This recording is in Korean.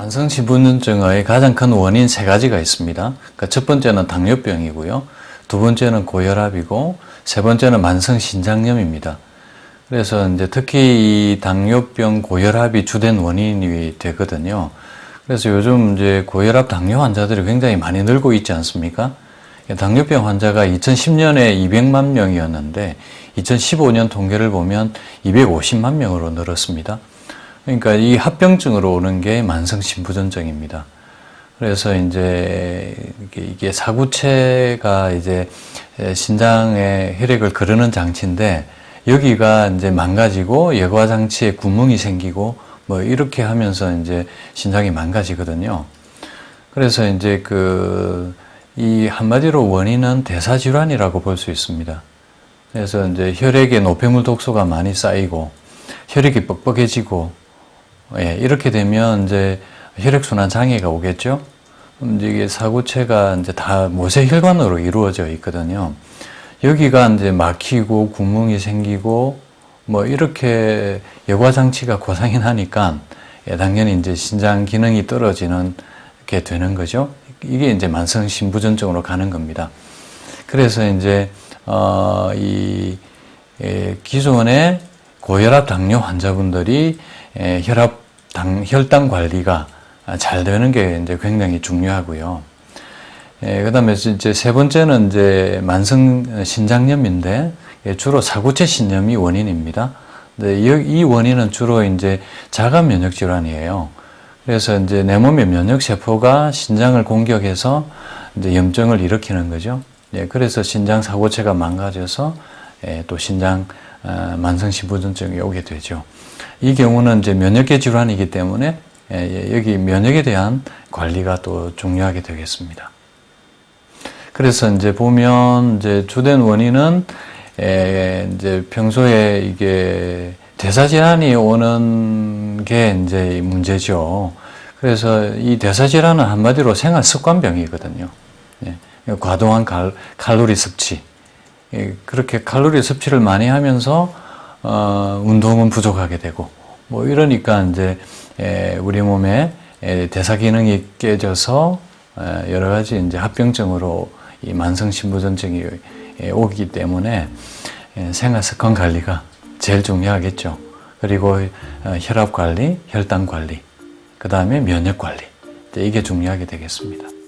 만성신부전증의 가장 큰 원인 세 가지가 있습니다. 그러니까 첫 번째는 당뇨병이고요. 두 번째는 고혈압이고 세 번째는 만성신장염입니다. 그래서 이제 특히 이 당뇨병, 고혈압이 주된 원인이 되거든요. 그래서 요즘 이제 고혈압, 당뇨 환자들이 굉장히 많이 늘고 있지 않습니까? 당뇨병 환자가 2010년에 200만 명이었는데 2015년 통계를 보면 250만 명으로 늘었습니다. 그러니까 이 합병증으로 오는 게 만성신부전증입니다. 그래서 이제 이게, 사구체가 이제 신장에 혈액을 거르는 장치인데 여기가 이제 망가지고 예과 장치에 구멍이 생기고 뭐 이렇게 하면서 이제 신장이 망가지거든요. 그래서 이제 그 이 한마디로 원인은 대사 질환이라고 볼 수 있습니다. 그래서 이제 혈액에 노폐물 독소가 많이 쌓이고 혈액이 뻑뻑해지고 예, 이렇게 되면 이제 혈액순환 장애가 오겠죠. 이게 사구체가 이제 다 모세 혈관으로 이루어져 있거든요. 여기가 이제 막히고 구멍이 생기고 뭐 이렇게 여과 장치가 고장이 나니까 예, 당연히 이제 신장 기능이 떨어지는 게 되는 거죠. 이게 이제 만성 신부전증으로 가는 겁니다. 그래서 이제 어 이 예, 기존의 고혈압 당뇨 환자분들이 예, 혈압 당 혈당 관리가 잘 되는 게 이제 굉장히 중요하고요. 예, 그다음에 이제 세 번째는 이제 만성 신장염인데 예, 주로 사구체 신염이 원인입니다. 근데 이, 이 원인은 주로 이제 자가 면역 질환이에요. 그래서 이제 내 몸의 면역 세포가 신장을 공격해서 이제 염증을 일으키는 거죠. 예, 그래서 신장 사고체가 망가져서 예, 또 신장 어, 만성 신부전증이 오게 되죠. 이 경우는 이제 면역계 질환이기 때문에 예, 예, 여기 면역에 대한 관리가 또 중요하게 되겠습니다. 그래서 이제 보면 이제 주된 원인은 에, 이제 평소에 이게 대사 질환이 오는 게 이제 문제죠. 그래서 이 대사 질환은 한마디로 생활 습관병이거든요. 예, 과도한 칼, 칼로리 섭취. 예, 그렇게 칼로리 섭취를 많이 하면서 어, 운동은 부족하게 되고 뭐 이러니까 이제 에, 우리 몸에 에, 대사 기능이 깨져서 에, 여러 가지 이제 합병증으로 이 만성 신부전증이 에, 오기 때문에 에, 생활 습관 관리가 제일 중요하겠죠. 그리고 어, 혈압 관리, 혈당 관리, 그 다음에 면역 관리 이게 중요하게 되겠습니다.